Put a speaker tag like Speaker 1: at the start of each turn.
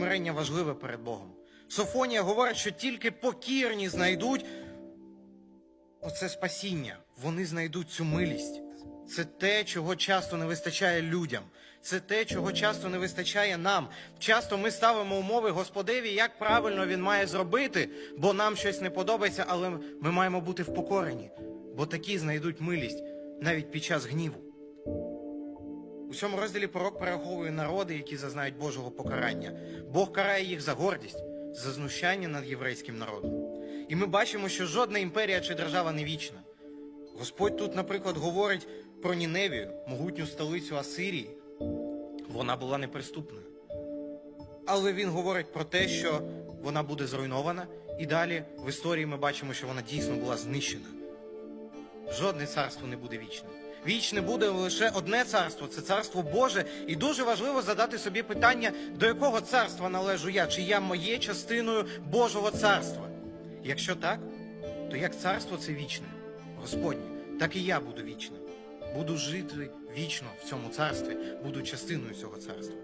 Speaker 1: смирення важливе перед Богом. Софонія говорить, що тільки покірні знайдуть оце спасіння. Вони знайдуть цю милість. Це те, чого часто не вистачає людям. Це те, чого часто не вистачає нам. Часто ми ставимо умови Господеві, як правильно він має зробити, бо нам щось не подобається, але ми маємо бути впокорені, бо такі знайдуть милість навіть під час гніву. У цьому розділі пророк перераховує народи, які зазнають Божого покарання. Бог карає їх за гордість, за знущання над єврейським народом. І ми бачимо, що жодна імперія чи держава не вічна. Господь тут, наприклад, говорить про Ніневію, могутню столицю Асирії. Вона була неприступною. Але він говорить про те, що вона буде зруйнована, і далі в історії ми бачимо, що вона дійсно була знищена. Жодне царство не буде вічним. Вічне буде лише одне царство це царство Боже. І дуже важливо задати собі питання, до якого царства належу я, чи я моє частиною Божого царства. Якщо так, то як царство це вічне, Господнє, так і я буду вічним. Буду жити вічно в цьому царстві, буду частиною цього царства.